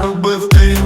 Наробив ти.